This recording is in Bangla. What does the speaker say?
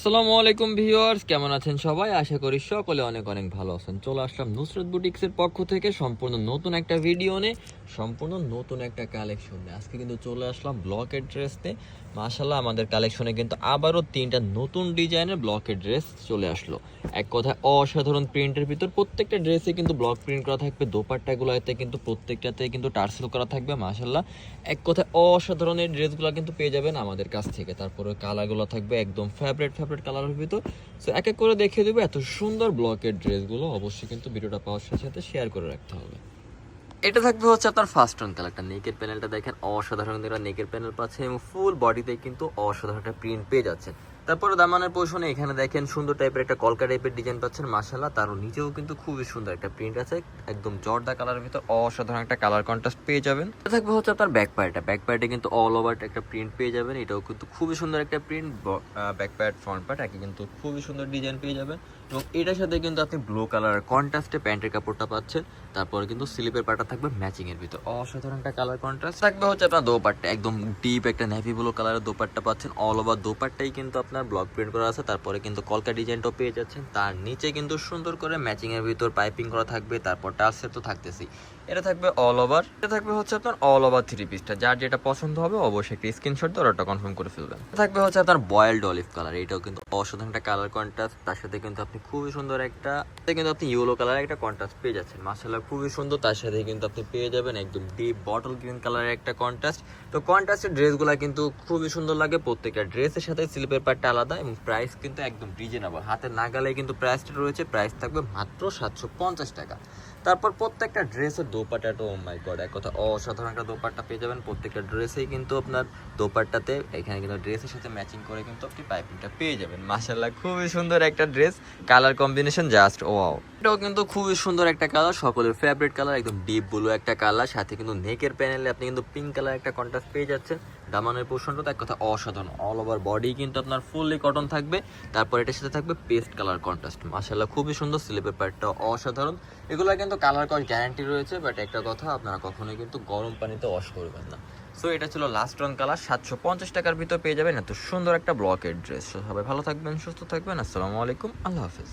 আসসালামু আলাইকুম ভিউয়ার্স, কেমন আছেন সবাই? আশা করি সকলে অনেক অনেক ভালো আছেন। চলে আসলাম নুসরত বুটিক্সের পক্ষ থেকে সম্পূর্ণ নতুন একটা ভিডিও নিয়ে, সম্পূর্ণ নতুন একটা কালেকশন নিয়ে। আজকে কিন্তু চলে আসলাম ব্লকের ড্রেস নিয়ে। মাশাল্লাহ আমাদের কালেকশনে কিন্তু আবারও তিনটা নতুন ডিজাইনের ব্লকের ড্রেস চলে আসলো। এক কথায় অসাধারণ প্রিন্টের ভিতর প্রত্যেকটা ড্রেসে কিন্তু ব্লক প্রিন্ট করা থাকবে, দোপাট্টাগুলোতে কিন্তু প্রত্যেকটাতে কিন্তু টার্সেল করা থাকবে মাশাল্লাহ এক কথায় অসাধারণের ড্রেসগুলো কিন্তু পেয়ে যাবেন আমাদের কাছ থেকে। তারপরে কালারগুলো থাকবে একদম ফেভারিট ফেভারিট কালারের ভিতর। সো এক এক করে দেখিয়ে দেবো, এত সুন্দর ব্লকের ড্রেসগুলো অবশ্যই কিন্তু ভিডিওটা পাওয়ার সাথে সাথে শেয়ার করে রাখতে হবে। এটা থাকবে হচ্ছে আপনার ফার্স্ট অন কালারটা নেকের প্যানেলটা দেখেন, অসাধারণ একটা নেকের প্যানেল পাচ্ছে এবং ফুল বডিতে কিন্তু অসাধারণ একটা প্রিন্ট পেয়ে যাচ্ছেন। তারপরে দামানের পোষণে এখানে দেখেন সুন্দর টাইপের একটা কলকা টাইপের ডিজাইন পাচ্ছেন মাসাল্লাহ তারও নিচেও কিন্তু খুবই সুন্দর একটা প্রিন্ট আছে, একদম জর্দা কালারের ভিতর অসাধারণ একটা কালার কন্ট্রাস্ট পেয়ে যাবেন। থাকবে হচ্ছে আপনার ব্যাক পার্টটা ব্যাক পার্টে কিন্তু অল ওভার একটা প্রিন্ট পেয়ে যাবেন, এটাও কিন্তু খুবই সুন্দর একটা print back part front part একই কিন্তু খুবই সুন্দর ডিজাইন পেয়ে যাবেন। এবং এটার সাথে কিন্তু আপনি ব্লু কালার কন্ট্রাস্টে প্যান্টের কাপড়টা পাচ্ছেন, তারপরে কিন্তু স্লিপের পাটা থাকবে ম্যাচিং এর ভিতর। অসাধারণ একটা কালার কন্ট্রাস্ট থাকবে হচ্ছে আপনার দোপাট্টা, একদম ডিপ একটা নেভি ব্লু কালারের দোপাট্টা পাচ্ছেন অল ওভার দোপাট্টাই কিন্তু আপনার ব্লক প্রিন্ট করা আছে, তারপরে কিন্তু কলকা ডিজাইনটাও পেয়ে যাচ্ছেন। তার নিচে কিন্তু সুন্দর করে ম্যাচিংয়ের ভিতর পাইপিং করা থাকবে, তারপর টার্সের তো থাকতেছি এটা থাকবে অল ওভার এটা থাকবে হচ্ছে আপনার অল ওভার থ্রি পিসটা যার যেটা পছন্দ হবে অবশ্যই একটা স্ক্রিনশট দিয়ে ওটা কনফার্ম করে ফেলবেন। এটা থাকবে হচ্ছে আপনার বয়েলড অলিভ কালার এটাও কিন্তু অসাধারণ একটা কালার কন্ট্রাস্ট তার সাথে কিন্তু আপনি খুবই সুন্দর একটা কিন্তু আপনি ইয়েলো কালারের একটা কন্ট্রাস্ট পেয়ে যাচ্ছেন। মাসাল্লাহ খুবই সুন্দর। তার সাথে কিন্তু আপনি পেয়ে যাবেন একদম ডিপ বটল গ্রিন কালারের একটা কন্ট্রাস্ট তো কন্ট্রাস্টের ড্রেসগুলো কিন্তু খুবই সুন্দর লাগে। প্রত্যেকটা ড্রেসের সাথে স্লিপের পার্টটা আলাদা এবং প্রাইস কিন্তু একদম রিজনেবল হাতে নাগালে কিন্তু প্রাইসটা রয়েছে। প্রাইস থাকবে মাত্র সাতশো পঞ্চাশ টাকা। তারপর প্রত্যেকটা ড্রেসের দোপাট্টাটা ও মাই গড এক কথা, অসাধারণ একটা দোপাট্টা পেয়ে যাবেন। প্রত্যেকটা ড্রেসেই কিন্তু আপনার দোপাট্টাতে, এখানে কিন্তু ড্রেসের সাথে ম্যাচিং করে কিন্তু আপনি পাইপিংটা পেয়ে যাবেন। মাসাল্লাহ খুবই সুন্দর একটা dress colour combination just wow এটাও কিন্তু খুবই সুন্দর একটা কালার সকলের ফেভারিট কালার একদম ডিপ ব্লু একটা কালার সাথে কিন্তু নেকের প্যানেলে আপনি কিন্তু পিঙ্ক কালার একটা কন্ট্রাস্ট পেয়ে যাচ্ছেন। দামানের পোর্শনটা এক কথা অসাধারণ অল ওভার বডি কিন্তু আপনার ফুললি কটন থাকবে। তারপর এটার সাথে থাকবে পেস্ট কালার কন্ট্রাস্ট মাশাল্লাহ খুবই সুন্দর স্লিপের প্যাডটা অসাধারণ। এগুলো কিন্তু কালার কস গ্যারান্টি রয়েছে বাট একটা কথা আপনারা কখনোই কিন্তু গরম পানিতে ওয়াশ করবেন না। সো এটা ছিল লাস্ট রন কালার সাতশো পঞ্চাশ টাকার ভিতর পেয়ে যাবেন এত সুন্দর একটা ব্লকের ড্রেস সবাই ভালো থাকবেন, সুস্থ থাকবেন, আসসালামু আলাইকুম, আল্লাহ হাফিজ।